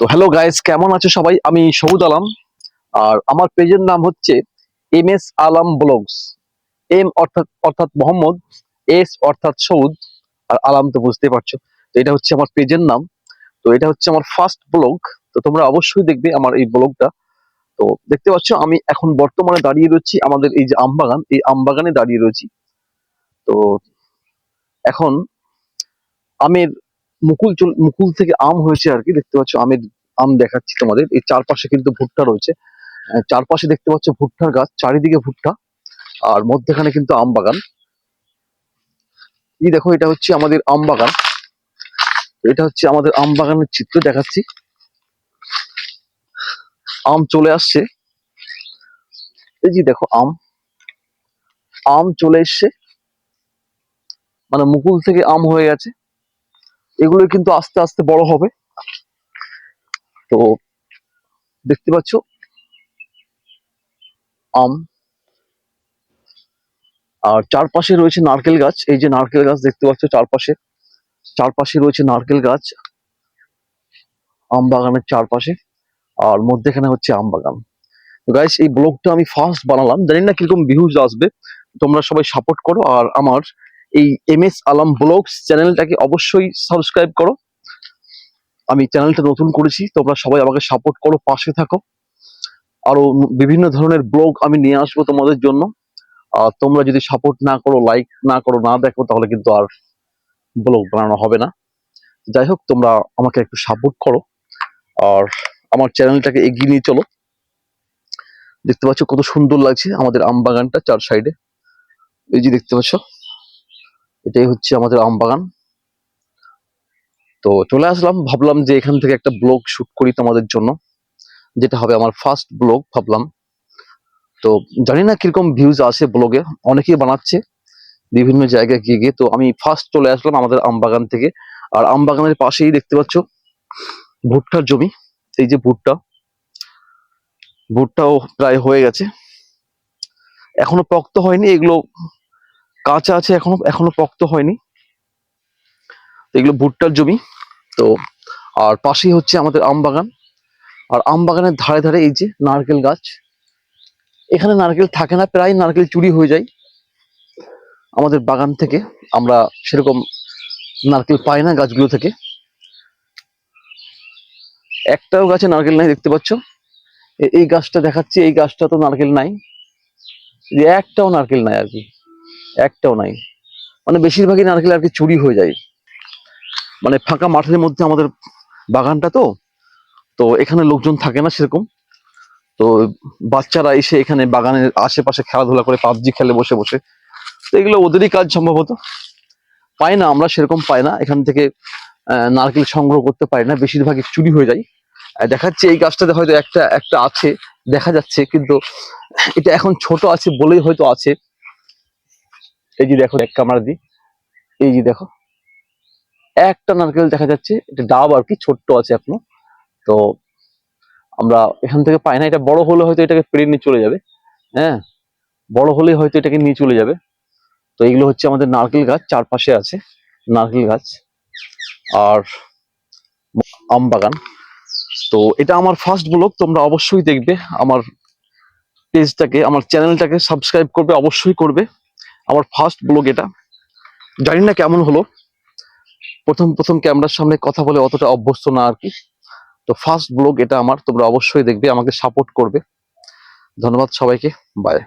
তো hello guys কেমন আছো সবাই? আমি সবুজ আলম। আর আমার পেজের নাম হচ্ছে M S Alam blogs. M অর্থাৎ অর্থাৎ মোহাম্মদ, এস অর্থাৎ সৌদ। আর আলাম তো বুঝতে পারছ। তো এটা হচ্ছে আমার পেজের নাম। তো এটা হচ্ছে আমার ফার্স্ট ব্লগ তো তোমরা অবশ্যই দেখবে আমার এই ব্লগটা তো দেখতে পাচ্ছ, আমি এখন বর্তমানে দাঁড়িয়ে রয়েছি আমাদের এই যে আমবাগান। এই আমবাগানে দাঁড়িয়ে রয়েছি। তো এখন আমের মুকুল চল, মুকুল থেকে আম হয়েছে আর কি, দেখতে পাচ্ছ, আমের আম দেখাচ্ছি তোমাদের। এই চারপাশে কিন্তু ভুট্টা রয়েছে। চারপাশে দেখতে পাচ্ছ ভুট্টার গাছ, চারিদিকে ভুট্টা, আর মধ্যখানে কিন্তু আম বাগান। এই দেখো, এটা হচ্ছে আমাদের আম বাগান। এটা হচ্ছে আমাদের আম বাগানের চিত্র দেখাচ্ছি। আম চলে আসছে। এই যে দেখো, আম। আম চলে এসছে। মানে মুকুল থেকে আম হয়ে গেছে। এগুলো কিন্তু আস্তে আস্তে বড় হবে। তো দেখতে পাচ্ছ, আম, আর চারপাশে রয়েছে নারকেল গাছ। এই যে নারকেল গাছ দেখতে পাচ্ছ চারপাশে। চারপাশে রয়েছে নারকেল গাছ আম বাগানের চারপাশে, আর মধ্যেখানে হচ্ছে আম বাগান গাইস এই ব্লগটা আমি ফার্স্ট বানালাম। জানি না কীরকম ভিউজ আসবে। তোমরা সবাই সাপোর্ট করো, আর আমার এই এম এস আলম ব্লগস চ্যানেলটাকে অবশ্যই সাবস্ক্রাইব করো। আমি চ্যানেলটা নতুন করেছি, তোমরা সবাই আমাকে সাপোর্ট করো, পাশে থাকো। আরও বিভিন্ন ধরনের ব্লগ আমি নিয়ে আসব তোমাদের জন্য। আর তোমরা যদি সাপোর্ট না করো লাইক না করো, না দেখো, তাহলে কিন্তু আর ব্লগ বানানো হবে না। যাই হোক, তোমরা আমাকে একটু সাপোর্ট করো। আর আমার চ্যানেলটাকে এগিয়ে নিয়ে চলো। দেখতে পাচ্ছ কত সুন্দর লাগছে আমাদের আম বাগানটা চার সাইডে এই যে দেখতে পাচ্ছ। এটাই হচ্ছে আমাদের আম বাগান। তো চলে আসলাম, ভাবলাম যে এখান থেকে একটা ব্লগ শুট করি তোমাদের জন্য, যেটা হবে আমার ফার্স্ট ব্লগ, ভাবলাম। তো জানি না কীরকম ভিউজ আসে ব্লগে, অনেকেই বানাচ্ছে বিভিন্ন জায়গায় গিয়ে গিয়ে। তো আমি ফার্স্ট চলে আসলাম আমাদের আম বাগান থেকে। আর আম বাগানের পাশেই দেখতে পাচ্ছ ভুট্টার জমি, এই যে ভুট্টা। ভুট্টাও প্রায় হয়ে গেছে। এখনও পক্ত হয়নি, এগুলো কাঁচা আছে এখনও এখনও পক্ত হয়নি। এগুলো ভুট্টার জমি। তো আর পাশেই হচ্ছে আমাদের আম বাগান। আর আম বাগানের ধারে ধারে এই যে নারকেল গাছ। এখানে নারকেল থাকে না, প্রায় নারকেল চুরি হয়ে যায়। আমাদের বাগান থেকে আমরা সেরকম নারকেল পাই না গাছগুলো থেকে। একটাও গাছে নারকেল নাই, দেখতে পাচ্ছ? এই গাছটা দেখাচ্ছি, এই গাছটা তো নারকেল নাই। একটাও নারকেল নাই আর কি। একটাও নাই। মানে বেশিরভাগই নারকেল আর কি চুরি হয়ে যায়। মানে ফাঁকা মাঠের মধ্যে আমাদের বাগানটা তো তো এখানে লোকজন থাকে না সেরকম। তো বাচ্চারা এসে এখানে বাগানের আশেপাশে খেলাধুলা করে, পাবজি খেলে বসে বসে। তো এগুলো ওদেরই কাজ সম্ভবত। পাই না, আমরা সেরকম পাই না। এখান থেকে নারকেল সংগ্রহ করতে পারি না। বেশিরভাগই চুরি হয়ে যায়। দেখাচ্ছে এই গাছটাতে হয়তো একটা একটা আছে, দেখা যাচ্ছে। কিন্তু এটা এখন ছোট আছে বলেই হয়তো আছে। এই যে দেখো এক কামড়া দি এই যে দেখো, একটা নারকেল দেখা যাচ্ছে এটা ডাব আর কি ছোট্ট আছে এখনও। তো আমরা এখান থেকে পাই না, এটা বড় হলে হয়তো এটাকে পেরে নিয়ে চলে যাবে। হ্যাঁ বড় হলে হয়তো এটাকে নিয়ে চলে যাবে। তো এগুলো হচ্ছে আমাদের নারকেল গাছ, চারপাশে আছে নারকেল গাছ আর আম বাগান। তো এটা আমার ফার্স্ট ব্লগ তোমরা অবশ্যই দেখবে। আমার পেজটাকে আমার চ্যানেলটাকে সাবস্ক্রাইব করবে, অবশ্যই করবে। আমার ফার্স্ট ব্লগ এটা। জানি না কেমন হলো। প্রথম প্রথম ক্যামেরার সামনে কথা বলে অতটা অভ্যস্ত না আর কি। তো ফার্স্ট ব্লগ এটা আমার, তোমরা অবশ্যই দেখবে, আমাকে সাপোর্ট করবে। ধন্যবাদ সবাইকে। বাই